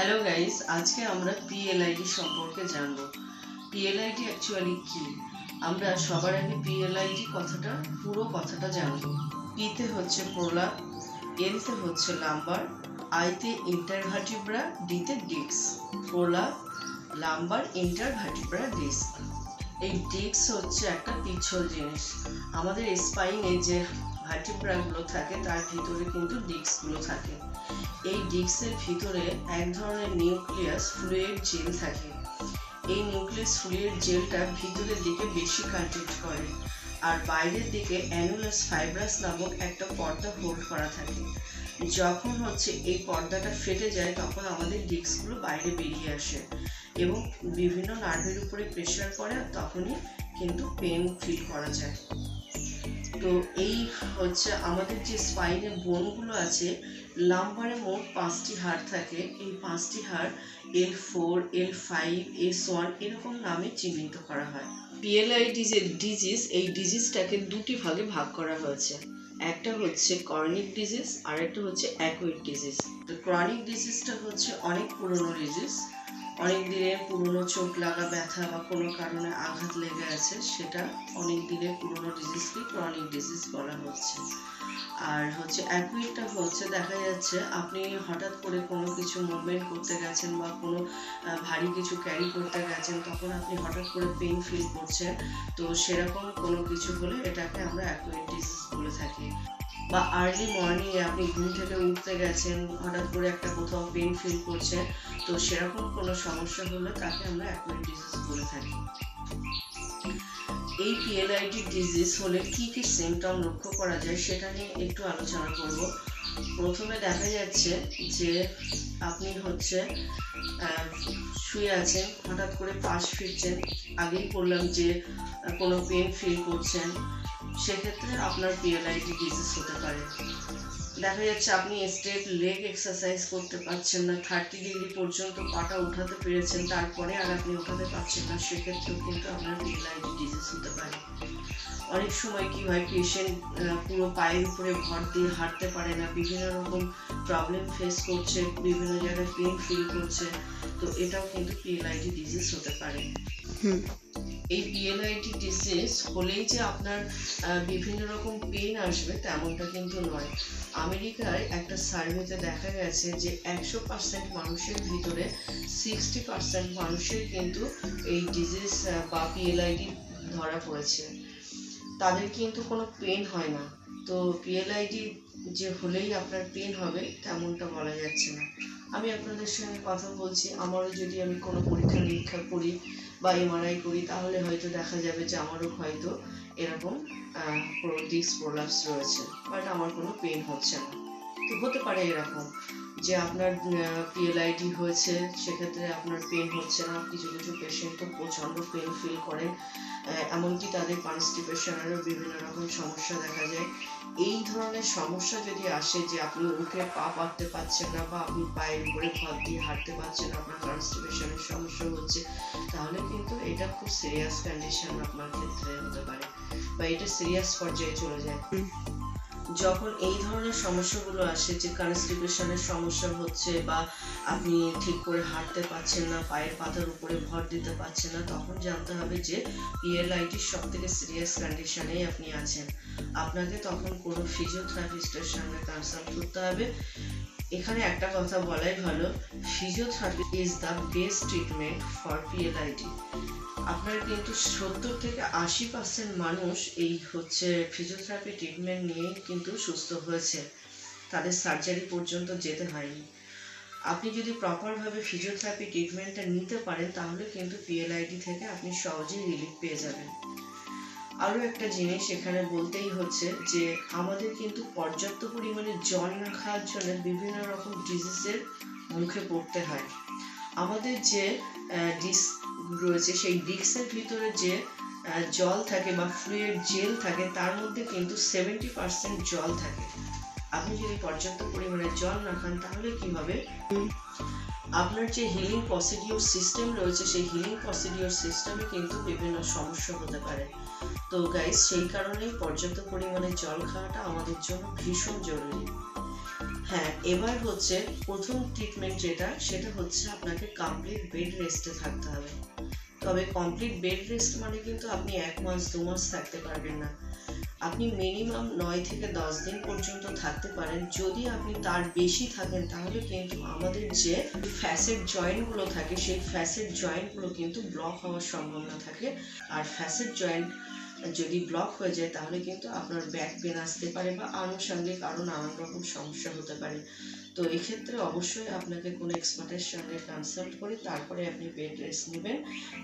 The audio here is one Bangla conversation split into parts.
হ্যালো গাইস আজকে আমরা পিএলআইডি সম্পর্কে জানব। পিএলআইডি অ্যাকচুয়ালি কি? আমরা সবার আগে পিএলআইডি কথাটা, পুরো কথাটা জানব। পিতে হচ্ছে প্রলাপ এলতে হচ্ছে লাম্বার আইতে ইন্টারভার্টিব্রা ডিতে disc prolapse lumbar intervertebral disc এই ডিস্ক হচ্ছে একটা পিছল জিনিস। আমাদের স্পাইনে যে ভার্টিব্রাগুলো থাকে, তার ভিতরে কিন্তু ডিস্কগুলো থাকে। এই ডিস্কের ভিতরে এক ধরনের নিউক্লিয়াস ফ্লুইড জেল থাকে। এই নিউক্লিয়াস ফ্লুইড জেলটা ভিতরের দিকে বেশি কন্ট্যাক্ট করে আর বাইরের দিকে অ্যানুলাস ফাইব্রাস নামক একটা পর্দা হোল্ড করা থাকে। যখন হচ্ছে এই পর্দাটা ফেটে যায়, তখন আমাদের ডিস্কগুলো বাইরে বেরিয়ে আসে এবং বিভিন্ন নার্ভের উপরে প্রেশার পড়ে তখনই কিন্তু পেন ফিল করা যায়। তো এই হচ্ছে আমাদের যে স্পাইনের বোনগুলো আছে লাম্বারে মোট পাঁচটি হাড় থাকে। এই পাঁচটি হাড় L four L five S one এরকম নামে চিহ্নিত করা হয়। পিএলআইডি যে ডিজিজ এই ডিজিজটাকে দুটি ভাগে ভাগ করা হয়েছে। একটা হচ্ছে করনিক ডিজিজ আর একটা হচ্ছে অ্যাকুইড ডিজিজ তো ক্রনিক ডিজিজটা হচ্ছে অনেক পুরনো ডিজিজ অনেক দিনের পুরনো চোট লাগা ব্যথা বা কোনো কারণে আঘাত লেগে আছে, সেটা অনেক দিনের পুরনো ডিজিজকে ক্রনিক ডিজিজ বলা হচ্ছে। আর হচ্ছে অ্যাকুইটটা হচ্ছে, দেখা যাচ্ছে আপনি হঠাৎ করে কোনো কিছু মুভমেন্ট করতে গেছেন বা কোনো ভারী কিছু ক্যারি করতে গেছেন, তখন আপনি হঠাৎ করে পেইন ফিল করছেন। তো সেরকম কোনো কিছু হলে এটাকে আমরা অ্যাকুইট ডিজিজ বলে থাকি। বা আর্লি মর্নিংয়ে আপনি ঘুম থেকে উঠতে গেছেন, হঠাৎ করে একটা কোথাও পেন ফিল করছেন তো সেরকম কোনো সমস্যা হলে তাকে আমরা অ্যাকুইট ডিজিজ বলে থাকি। এই পিএলআইডি ডিজিজ হলে কি কি সিমটম লক্ষ্য করা যায় সেটা নিয়ে একটু আলোচনা করব। প্রথমে দেখা যাচ্ছে যে আপনি হচ্ছে শুয়ে আছেন, হঠাৎ করে পাশ ফিরছেন, আগেই বললাম যে কোনো পেন ফিল করছেন সেক্ষেত্রে আপনার পিএলআইডি ডিজিজ হতে পারে। দেখা যাচ্ছে আপনি স্টেপ লেগ এক্সারসাইজ করতে পারছেন না থার্টি ডিগ্রি পর্যন্ত পাটা উঠাতে পেরেছেন, তারপরে আর আপনি উঠাতে পারছেন না, সেক্ষেত্রেও কিন্তু আপনার পিএলআইডি ডিজিজ হতে পারে। অনেক সময় কি হয় পেশেন্ট পুরো পায়ের উপরে ভর দিয়ে হাঁটতে পারে না, বিভিন্ন রকম প্রবলেম ফেস করছে, বিভিন্ন জায়গায় পেন ফিল করছে, তো এটাও কিন্তু পিএলআইডি ডিজিজ হতে পারে। হুম। এই পিএলআইটি ডিজিজ হলেই যে আপনার বিভিন্ন রকম পেন আসবে তেমনটা কিন্তু নয়। আমেরিকায় একটা সার্ভেতে দেখা গেছে যে একশো পার্সেন্ট মানুষের ভিতরে সিক্সটি পার্সেন্ট মানুষের কিন্তু এই ডিজিজ বা পিএলআইডি ধরা পড়েছে। তাদের কিন্তু কোনো পেন হয় না। তো পিএলআইডি যে হলেই আপনার পেন হবে, তেমনটা বলা যাচ্ছে না। আমি আপনাদের সঙ্গে কথা বলছি। আমারও যদি আমি কোনো পরীক্ষা নিরীক্ষা করি বা এমআরআই করি, তাহলে হয়তো দেখা যাবে যে আমারও হয়তো এরকম ডিস্ক প্রোলাপস রয়েছে। বাট আমার কোনো পেন হচ্ছে না। তো হতে পারে এরকম। যে আপনার পিএলআইডি হয়েছে সেক্ষেত্রে আপনার পেন হচ্ছে না। কিছু কিছু পেশেন্ট তো প্রচণ্ড পেন ফিল করেন এমনকি তাদের কনস্টিপেশনেরও বিভিন্ন রকম সমস্যা দেখা যায়। এই ধরনের সমস্যা যদি আসে যে আপনি উঠে পা পাততে পারছেন না বা আপনি পায়ের উপরে ভর দিয়ে হাঁটতে পারছেন না, আপনার কনস্টিপেশনের সমস্যা হচ্ছে তাহলে কিন্তু এটা খুব সিরিয়াস কন্ডিশন আপনার ক্ষেত্রে হতে পারে। বা এটা সিরিয়াস পর্যায়ে চলে যায়। যখন এই ধরনের সমস্যাগুলো আসে, যে কনস্টিপেশনের সমস্যা হচ্ছে বা আপনি ঠিক করে হাঁটতে পারছেন না, পায়ের পাতার উপরে ভর দিতে পারছেন না, তখন জানতে হবে যে পিএলআইটির সব থেকে সিরিয়াস কন্ডিশনেই আপনি আছেন। আপনাকে তখন কোনো ফিজিওথেরাপিস্টের সঙ্গে কনসাল্ট করতে হবে। এখানে একটা কথা বলাই ভালো physiotherapy is the best treatment for PLID আপনার কিন্তু সত্তর থেকে আশি পার্সেন্ট মানুষ এই হচ্ছে ফিজিওথেরাপি ট্রিটমেন্ট নিয়েই কিন্তু সুস্থ হয়েছে? তাদের সার্জারি পর্যন্ত যেতে হয়নি। আপনি যদি প্রপারভাবে ফিজিওথেরাপি ট্রিটমেন্টটা নিতে পারেন, তাহলে কিন্তু পিএলআইডি থেকে আপনি সহজেই রিলিফ পেয়ে যাবেন। আরও একটা জিনিস এখানে বলতেই হচ্ছে যে, আমাদের কিন্তু পর্যাপ্ত পরিমাণে জল না খাওয়ার জন্য বিভিন্ন রকম ডিজিজের মুখে পড়তে হয়। আমাদের যে ডিস্ক রয়েছে, সেই ডিস্কের ভিতরে যে জল থাকে বা ফ্লুইড জেল থাকে, তার মধ্যে কিন্তু সেভেন্টি পার্সেন্ট জল থাকে। আপনি যদি পর্যাপ্ত পরিমাণে জল না খান, তাহলে কি হবে? আপনার যে হিলিং প্রসিডিওর সিস্টেম রয়েছে, সেই হিলিং প্রসিডিওর সিস্টেমে কিন্তু বিভিন্ন সমস্যা হতে পারে। তো গাইস সেই কারণেই পর্যাপ্ত পরিমাণে জল খাওয়াটা আমাদের জন্য ভীষণ জরুরি। হ্যাঁ এবার হচ্ছে প্রথম ট্রিটমেন্ট যেটা, সেটা হচ্ছে আপনাকে কমপ্লিট বেড রেস্টে থাকতে হবে। তবে কমপ্লিট বেড রেস্ট মানে কিন্তু আপনি এক মাস, দু মাস থাকতে পারবেন না। আপনি মিনিমাম নয় থেকে দশ দিন পর্যন্ত থাকতে পারেন। যদি আপনি তার বেশি থাকেন, তাহলে কিন্তু আমাদের যে ফ্যাসেট জয়েন্টগুলো থাকে, সেই ফ্যাসেট জয়েন্টগুলো কিন্তু ব্লক হওয়ার সম্ভাবনা থাকে। আর ফ্যাসেট জয়েন্ট যদি ব্লক হয়ে যায়, তাহলে কিন্তু আপনার ব্যাক পেন আসতে পারে বা আনুষঙ্গিক আরও নানান রকম সমস্যা হতে পারে। তো এক্ষেত্রে অবশ্যই আপনাকে কোনো এক্সপার্টের সঙ্গে কনসাল্ট করে তারপরে আপনি বেড রেস্ট নেবেন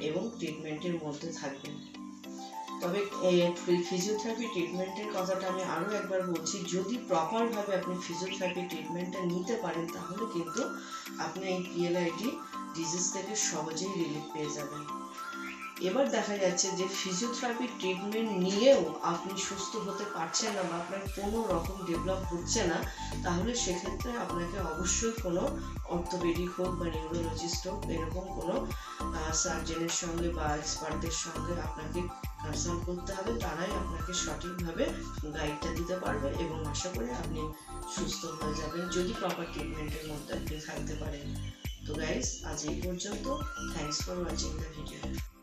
এবং ট্রিটমেন্টের মধ্যে থাকবেন। তবে ফিজিওথেরাপি ট্রিটমেন্টের কথাটা আমি আরও একবার বলছি, যদি প্রপারভাবে আপনি ফিজিওথেরাপি ট্রিটমেন্টটা নিতে পারেন, তাহলে কিন্তু আপনি এই পিএলআইটি ডিজিজ থেকে সহজেই রিলিফ পেয়ে যাবেন। এবার দেখা যাচ্ছে যে ফিজিওথেরাপি ট্রিটমেন্ট নিয়েও আপনি সুস্থ হতে পারছেন না বা আপনার কোনো রকম ডেভেলপ হচ্ছে না, তাহলে সেক্ষেত্রে আপনাকে অবশ্যই কোনো অর্থোপেডিক হোক বা নিউরোলজিস্ট হোক, এরকম কোনো সার্জেনের সঙ্গে বা এক্সপার্টদের সঙ্গে আপনাকে কনসাল্ট করতে হবে। তারাই আপনাকে সঠিকভাবে গাইডটা দিতে পারবে এবং আশা করি আপনি সুস্থ হয়ে যাবেন যদি প্রপার ট্রিটমেন্টের মধ্যে আপনি থাকতে পারেন। তো গাইস আজ এই পর্যন্ত। Thanks for watching the video